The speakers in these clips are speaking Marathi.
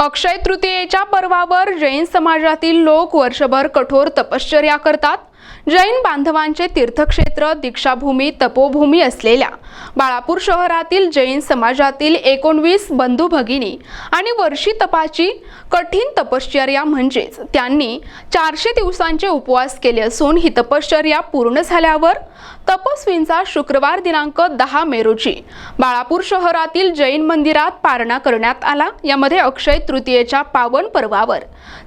अक्षय तृतीयेच्या पर्वावर जैन समाजातील लोक वर्षभर कठोर तपश्चर्या करतात. जैन बांधवांचे तीर्थक्षेत्र दीक्षाभूमी तपोभूमी असलेल्या बाळापूर शहरातील जैन समाजातील एकोणवीस बंधू भगिनी आणि वर्षी तपाची कठीण तपश्चर्या म्हणजेच त्यांनी चारशे दिवसांचे उपवास केले असून ही तपश्चर्या पूर्ण झाल्यावर तपस्वींचा शुक्रवार दिनांक दहा मे रोजी बाळापूर शहरातील जैन मंदिरात पारणा करण्यात आला. यामध्ये अक्षय तृतीयेच्या पावन पर्वावर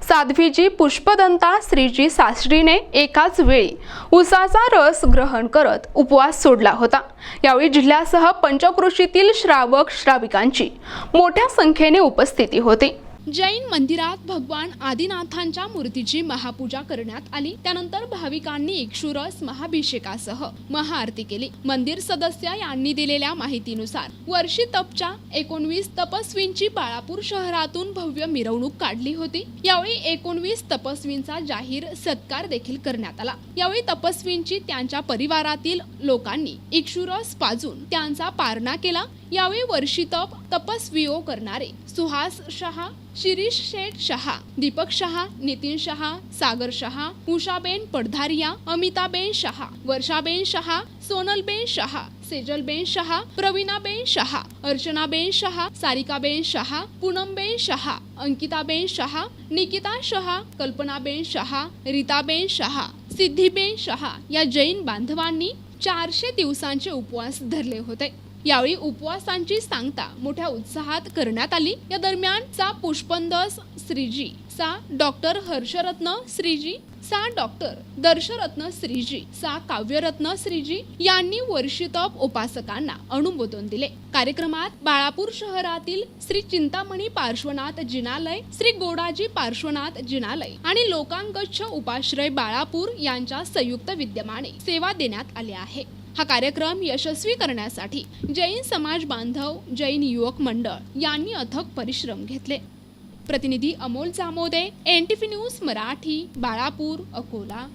साध्वीजी पुष्पदंता श्रीजी सासरीने एकाच वेळी. उसाचा रस ग्रहण करत उपवास सोडला होता. यावेळी जिल्ह्यासह पंचकृषीतील श्रावक श्राविकांची मोठ्या संख्येने उपस्थिती होती. जैन मंदिरात भगवान आदिनाथांच्या मूर्तीची महापूजा करण्यात आली. त्यानंतर भाविकांनी इक्षुरस महाभिषेकासह महाआरती केली. मंदिर सदस्य यांनी दिलेल्या माहितीनुसार वर्षी तपच्या एकोणवीस तपस्वींची बाळापूर शहरातून भव्य मिरवणूक काढली होती. यावेळी एकोणवीस तपस्वींचा जाहीर सत्कार देखील करण्यात आला. यावेळी तपस्वींची त्यांच्या परिवारातील लोकांनी इक्षुरस पाजून त्यांचा पारणा केला. यावेळी वर्षीतप तपस्विओ करणारे सुहास शहा शिरीष शेठ शहा दीपक शहा नितीन शहा सागर शहा उषाबेन पडधारिया अमिताबेन शहा वर्षाबेन शहा सोनलबेन शहा सेजलबेन शहा प्रवीणाबेन शहा अर्चनाबेन शहा सारिकाबेन शहा पूनमबेन शहा अंकिताबेन शहा निकिता शहा कल्पनाबेन शहा रीताबेन शहा सिद्धिबेन शहा या जैन बांधवांनी चारशे दिवसांचे उपवास धरले होते. यावेळी उपवासांची सांगता मोठ्या उत्साहात करण्यात आली. या दरम्यान चा पुष्पंदस श्रीजी सा डॉक्टर हर्षरत्न श्रीजी सा डॉक्टर दर्शरत्न श्रीजी सा काव्यरत्न श्रीजी यांनी वर्षितप उपासकांना अनुमोदन दिले. कार्यक्रमात बाळापूर शहरातील श्री चिंतामणी पार्श्वनाथ जिनालय श्री गोडाजी पार्श्वनाथ जिनालय आणि लोकांगच्छ उपाश्रय बाळापूर यांच्या संयुक्त विद्यमाने सेवा देण्यात आल्या आहे. हा कार्यक्रम यशस्वी करण्यासाठी जैन समाज बांधव जैन युवक मंडळ यांनी अथक परिश्रम घेतले. प्रतिनिधी Amol Jamode N T news Marathi Balapur Akola.